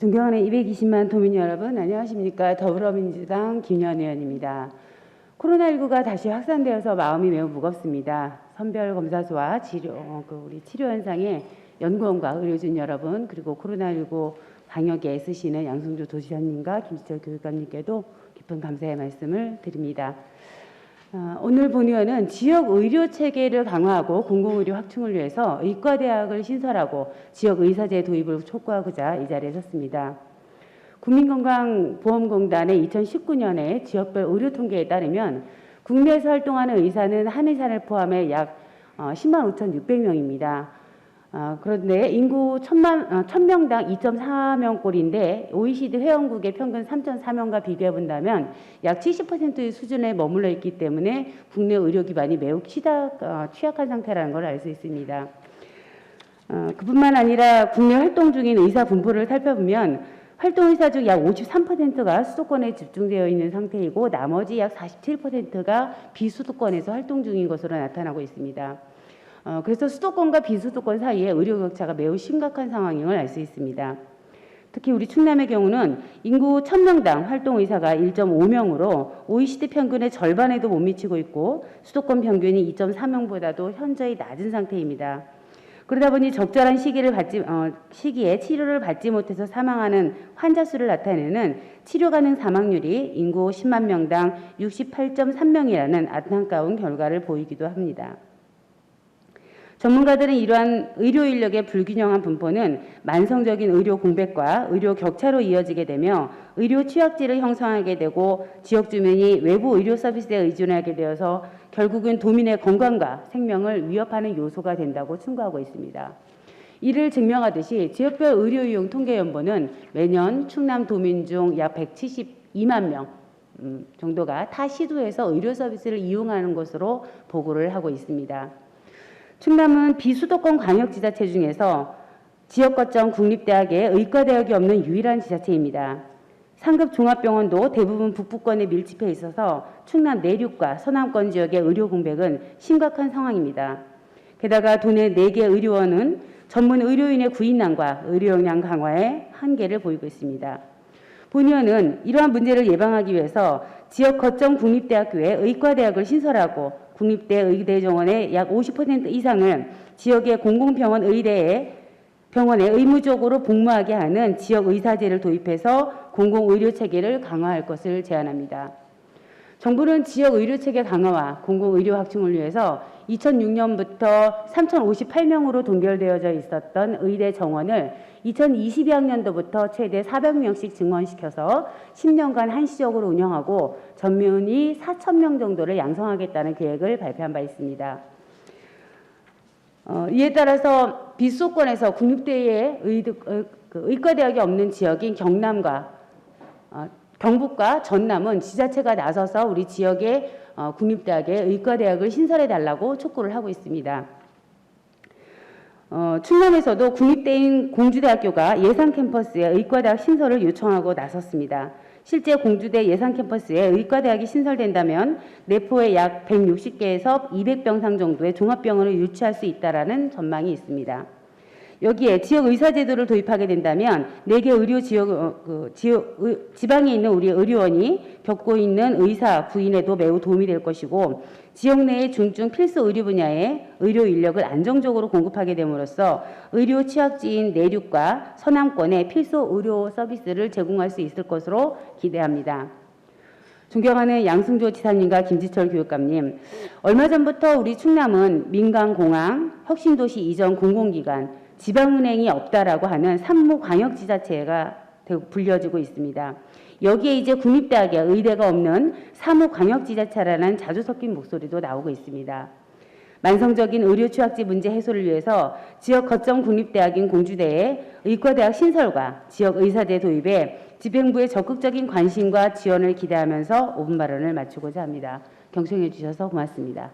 존경하는 220만 도민 여러분, 안녕하십니까. 더불어민주당 김현 의원입니다. 코로나19가 다시 확산되어서 마음이 매우 무겁습니다. 선별검사소와 치료, 어, 그 우리 치료 현상에 연구원과 의료진 여러분, 그리고 코로나19 방역에 애쓰시는 양승조 도시장님과 김지철 교육감님께도 깊은 감사의 말씀을 드립니다. 어, 오늘 본의원은 지역 의료 체계를 강화하고 공공의료 확충을 위해서 의과대학을 신설하고 지역 의사제 도입을 촉구하고자 이 자리에 섰습니다. 국민건강보험공단의 2019년에 지역별 의료 통계에 따르면 국내에서 활동하는 의사는 한 의사를 포함해 약 10만 5,600명입니다. 어, 그런데 인구 1000만, 어, 1000명당 2.4명꼴인데 OECD 회원국의 평균 3.4명과 비교해 본다면 약 70%의 수준에 머물러 있기 때문에 국내 의료 기반이 매우 취약, 어, 취약한 상태라는 걸 알 수 있습니다. 어, 그뿐만 아니라 국내 활동 중인 의사 분포를 살펴보면 활동 의사 중 약 53%가 수도권에 집중되어 있는 상태이고 나머지 약 47%가 비수도권에서 활동 중인 것으로 나타나고 있습니다. 어, 그래서 수도권과 비수도권 사이에 의료 격차가 매우 심각한 상황임을 알 수 있습니다. 특히 우리 충남의 경우는 인구 1000명당 활동 의사가 1.5명으로 OECD 평균의 절반에도 못 미치고 있고 수도권 평균이 2.4명보다도 현저히 낮은 상태입니다. 그러다 보니 적절한 시기를 받지, 어, 시기에 치료를 받지 못해서 사망하는 환자 수를 나타내는 치료 가능 사망률이 인구 10만 명당 68.3명이라는 안타까운 결과를 보이기도 합니다. 전문가들은 이러한 의료 인력의 불균형한 분포는 만성적인 의료 공백과 의료 격차로 이어지게 되며 의료 취약지를 형성하게 되고 지역 주민이 외부 의료 서비스에 의존하게 되어서 결국은 도민의 건강과 생명을 위협하는 요소가 된다고 충고하고 있습니다. 이를 증명하듯이 지역별 의료 이용 통계 연보는 매년 충남 도민 중 약 172만 명 음, 정도가 타 시도에서 의료 서비스를 이용하는 것으로 보고를 하고 있습니다. 충남은 비수도권 광역지자체 중에서 지역 거점 국립대학에 의과대학이 없는 유일한 지자체입니다. 상급 종합병원도 대부분 북부권에 밀집해 있어서 충남 내륙과 서남권 지역의 의료 공백은 심각한 상황입니다. 게다가 도내 4개 의료원은 전문 의료인의 구인난과 의료 역량 강화에 한계를 보이고 있습니다. 본 의원은 이러한 문제를 예방하기 위해서 지역 거점 국립대학교에 의과대학을 신설하고 국립대 의대 정원의 약 50% 이상을 지역의 공공병원 의대에 병원에 의무적으로 복무하게 하는 지역 의사제를 도입해서 공공의료 체계를 강화할 것을 제안합니다. 정부는 지역 의료 체계 강화와 공공의료 확충을 위해서 2006년부터 3,058명으로 동결되어져 있었던 의대 정원을 2022학년도부터 최대 400명씩 증원시켜서 10년간 한시적으로 운영하고 전면이 4,000명 정도를 양성하겠다는 계획을 발표한 바 있습니다. 어, 이에 따라서 비수도권에서 국립대의 그 의과대학이 없는 지역인 경남과 어, 경북과 전남은 지자체가 나서서 우리 지역의 어, 국립대학에 의과대학을 신설해 달라고 촉구를 하고 있습니다. 어, 충남에서도 국립대인 공주대학교가 예산 캠퍼스에 의과대학 신설을 요청하고 나섰습니다. 실제 공주대 예산 캠퍼스에 의과대학이 신설된다면 내포에 약 160개에서 200병상 정도의 종합병원을 유치할 수 있다라는 전망이 있습니다. 여기에 지역 의사 제도를 도입하게 된다면 네 개 의료 지역 어, 그 지역 의, 지방에 있는 우리 의료원이 겪고 있는 의사 부인에도 매우 도움이 될 것이고 지역 내의 중증 필수 의료 분야에 의료 인력을 안정적으로 공급하게 됨으로써 의료 취약지인 내륙과 서남권에 필수 의료 서비스를 제공할 수 있을 것으로 기대합니다. 존경하는 양승조 지사님과 김지철 교육감님, 얼마 전부터 우리 충남은 민간공항, 혁신도시 이전 공공기관, 지방은행이 없다라고 하는 산무광역지자체가 불려지고 있습니다. 여기에 이제 국립대학에 의대가 없는 사무 광역지자체라는 자주 섞인 목소리도 나오고 있습니다. 만성적인 의료 취약지 문제 해소를 위해서 지역 거점 국립대학인 공주대에 의과대학 신설과 지역 의사대 도입에 집행부의 적극적인 관심과 지원을 기대하면서 5분 발언을 마치고자 합니다. 경청해 주셔서 고맙습니다.